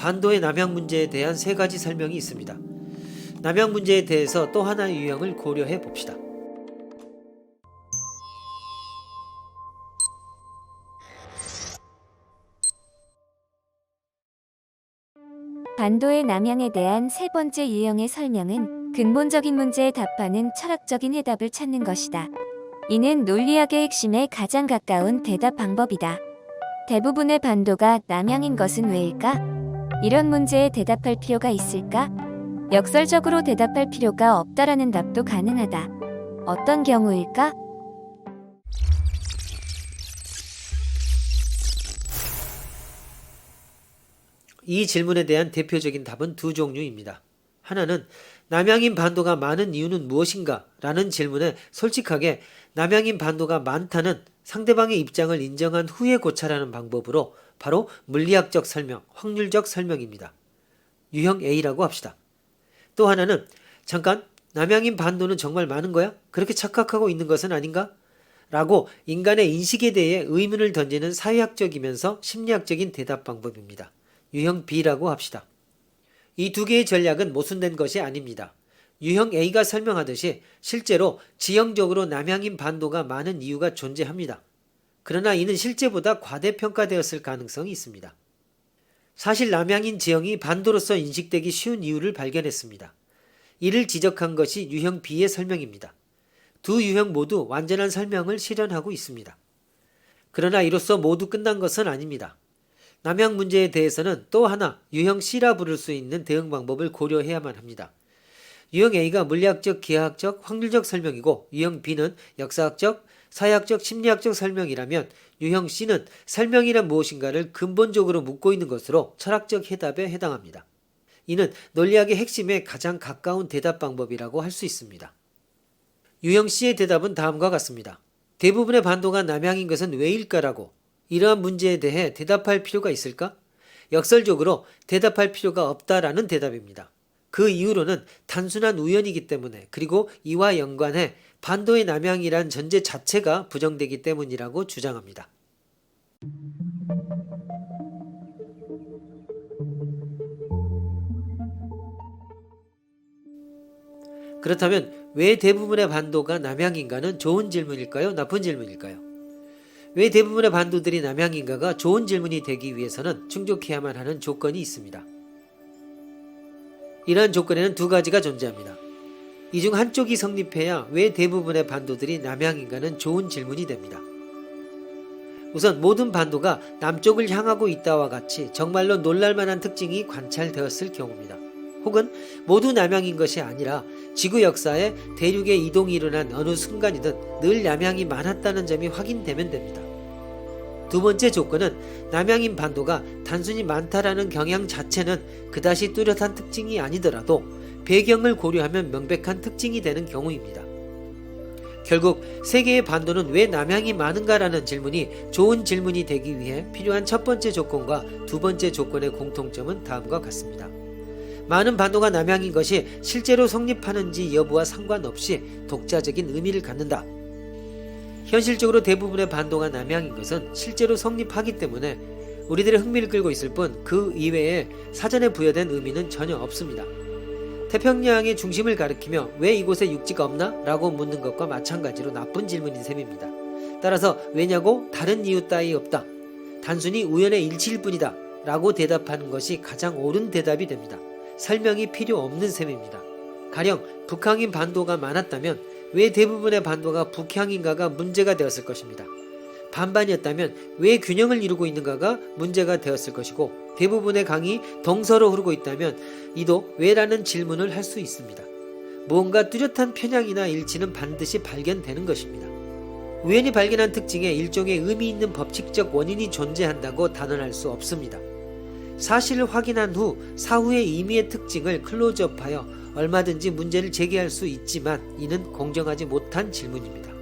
반도의 남양 문제에 대한 세 가지 설명이 있습니다. 남양 문제에 대해서 또 하나의 유형을 고려해 봅시다. 반도의 남양에 대한 세 번째 유형의 설명은 근본적인 문제에 답하는 철학적인 해답을 찾는 것이다. 이는 논리학의 핵심에 가장 가까운 대답 방법이다. 대부분의 반도가 남양인 것은 왜일까? 이런 문제에 대답할 필요가 있을까? 역설적으로 대답할 필요가 없다라는 답도 가능하다. 어떤 경우일까? 이 질문에 대한 대표적인 답은 두 종류입니다. 하나는 남양인 반도가 많은 이유는 무엇인가? 라는 질문에 솔직하게 남양인 반도가 많다는 상대방의 입장을 인정한 후에 고찰하는 방법으로 바로 물리학적 설명, 확률적 설명입니다. 유형 A라고 합시다. 또 하나는 잠깐 남양인 반도는 정말 많은 거야? 그렇게 착각하고 있는 것은 아닌가? 라고 인간의 인식에 대해 의문을 던지는 사회학적이면서 심리학적인 대답 방법입니다. 유형 B라고 합시다. 이 두 개의 전략은 모순된 것이 아닙니다. 유형 A가 설명하듯이 실제로 지형적으로 남양인 반도가 많은 이유가 존재합니다. 그러나 이는 실제보다 과대평가되었을 가능성이 있습니다. 사실 남양인 지형이 반도로서 인식되기 쉬운 이유를 발견했습니다. 이를 지적한 것이 유형 B의 설명입니다. 두 유형 모두 완전한 설명을 실현하고 있습니다. 그러나 이로써 모두 끝난 것은 아닙니다. 남양 문제에 대해서는 또 하나 유형 C라 부를 수 있는 대응 방법을 고려해야만 합니다. 유형 A가 물리학적, 기하학적, 확률적 설명이고 유형 B는 역사학적, 사회학적, 심리학적 설명이라면 유형 C는 설명이란 무엇인가를 근본적으로 묻고 있는 것으로 철학적 해답에 해당합니다. 이는 논리학의 핵심에 가장 가까운 대답 방법이라고 할 수 있습니다. 유형 C의 대답은 다음과 같습니다. 대부분의 반도가 남양인 것은 왜일까라고 이러한 문제에 대해 대답할 필요가 있을까? 역설적으로 대답할 필요가 없다라는 대답입니다. 그 이유로는 단순한 우연이기 때문에 그리고 이와 연관해 반도의 남양이란 전제 자체가 부정되기 때문이라고 주장합니다. 그렇다면 왜 대부분의 반도가 남양인가는 좋은 질문일까요? 나쁜 질문일까요? 왜 대부분의 반도들이 남양인가가 좋은 질문이 되기 위해서는 충족해야만 하는 조건이 있습니다. 이러한 조건에는 두 가지가 존재합니다. 이 중 한쪽이 성립해야 왜 대부분의 반도들이 남양인가는 좋은 질문이 됩니다. 우선 모든 반도가 남쪽을 향하고 있다와 같이 정말로 놀랄만한 특징이 관찰되었을 경우입니다. 혹은 모두 남양인 것이 아니라 지구 역사에 대륙의 이동이 일어난 어느 순간이든 늘 남양이 많았다는 점이 확인되면 됩니다. 두 번째 조건은 남양인 반도가 단순히 많다라는 경향 자체는 그다지 뚜렷한 특징이 아니더라도 배경을 고려하면 명백한 특징이 되는 경우입니다. 결국 세계의 반도는 왜 남양이 많은가라는 질문이 좋은 질문이 되기 위해 필요한 첫 번째 조건과 두 번째 조건의 공통점은 다음과 같습니다. 많은 반도가 남양인 것이 실제로 성립하는지 여부와 상관없이 독자적인 의미를 갖는다. 현실적으로 대부분의 반도가 남양인 것은 실제로 성립하기 때문에 우리들의 흥미를 끌고 있을 뿐 그 이외에 사전에 부여된 의미는 전혀 없습니다. 태평양의 중심을 가리키며 왜 이곳에 육지가 없나? 라고 묻는 것과 마찬가지로 나쁜 질문인 셈입니다. 따라서 왜냐고 다른 이유 따위 없다. 단순히 우연의 일치일 뿐이다. 라고 대답하는 것이 가장 옳은 대답이 됩니다. 설명이 필요 없는 셈입니다. 가령 북한인 반도가 많았다면 왜 대부분의 반도가 북향인가가 문제가 되었을 것입니다. 반반이었다면 왜 균형을 이루고 있는가가 문제가 되었을 것이고 대부분의 강이 동서로 흐르고 있다면 이도 왜라는 질문을 할 수 있습니다. 무언가 뚜렷한 편향이나 일치는 반드시 발견되는 것입니다. 우연히 발견한 특징에 일종의 의미 있는 법칙적 원인이 존재한다고 단언할 수 없습니다. 사실을 확인한 후 사후의 의미의 특징을 클로즈업하여 얼마든지 문제를 제기할 수 있지만 이는 공정하지 못한 질문입니다.